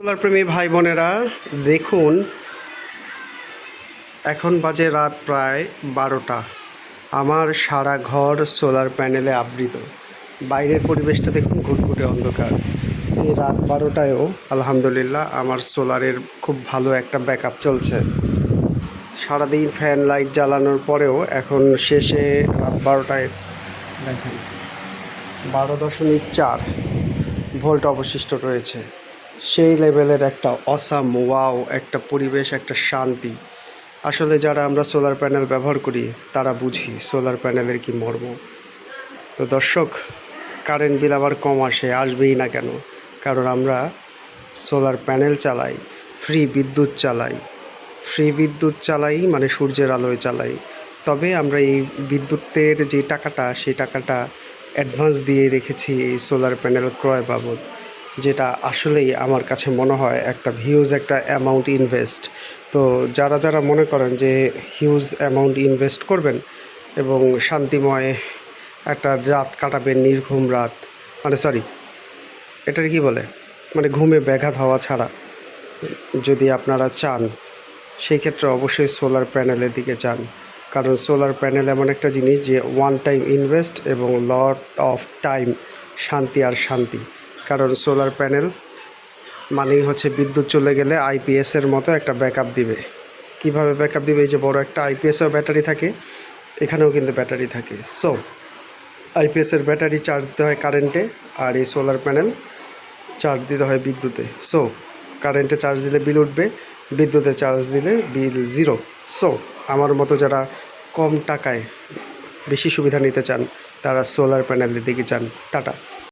Solar প্রেমী ভাই বোনেরা দেখুন, এখন বাজে রাত প্রায় বারোটা। আমার সারা ঘর সোলার প্যানেলে আবৃত। বাইরের পরিবেশটা দেখুন ঘুটঘুটে অন্ধকার। এই রাত বারোটায়ও, আলহামদুলিল্লাহ, আমার সোলারের খুব ভালো একটা ব্যাকআপ চলছে। সারাদিন ফ্যান লাইট জ্বালানোর পরেও এখন শেষে রাত বারোটায় দেখেন, বারো দশমিক চার ভোল্ট অবশিষ্ট রয়েছে। সেই লেভেলের একটা অসাম, ওয়াও, একটা পরিবেশ, একটা শান্তি। আসলে যারা আমরা সোলার প্যানেল ব্যবহার করি, তারা বুঝি সোলার প্যানেলের কি মর্ম। তো দর্শক, কারেন্ট বিল আবার কম আসে, আসবেই না কেন? কারণ আমরা সোলার প্যানেল চালাই, ফ্রি বিদ্যুৎ চালাই। ফ্রি বিদ্যুৎ চালাই মানে সূর্যের আলোয় চালাই। তবে আমরা এই বিদ্যুতের যে টাকাটা, সেই টাকাটা অ্যাডভান্স দিয়ে রেখেছি এই সোলার প্যানেল ক্রয় বাবদ। যেটা আসলেই আমার কাছে মনে হয় একটা হিউজ একটা অ্যামাউন্ট ইনভেস্ট তো যারা যারা মনে করেন যে হিউজ অ্যামাউন্ট ইনভেস্ট করবেন এবং শান্তিময় একটা রাত কাটাবেন, নির্ঘুম রাত মানে সরি এটার কি বলে? মানে ঘুমে ব্যাঘাত হওয়া ছাড়া যদি আপনারা চান সেই ক্ষেত্রে অবশ্যই সোলার প্যানেলের দিকে যান। কারণ সোলার প্যানেল এমন একটা জিনিস যে ওয়ান টাইম ইনভেস্ট এবং লট অফ টাইম শান্তি আর শান্তি। কারণ সোলার প্যানেল মানেই হচ্ছে বিদ্যুৎ চলে গেলে আইপিএসের মতো একটা ব্যাকআপ দিবে। কীভাবে ব্যাকআপ দিবে? এই যে বড় একটা আইপিএসও ব্যাটারি থাকে, এখানেও কিন্তু ব্যাটারি থাকে। সো আইপিএসের ব্যাটারি চার্জ দিতে হয় কারেন্টে আর এই সোলার প্যানেল চার্জ দিতে হয় বিদ্যুতে। সো কারেন্টে চার্জ দিলে বিল উঠবে, বিদ্যুতে চার্জ দিলে বিল জিরো সো আমার মতো যারা কম টাকায় বেশি সুবিধা নিতে চান, তারা সোলার প্যানেলের দিকে যান। টাটা।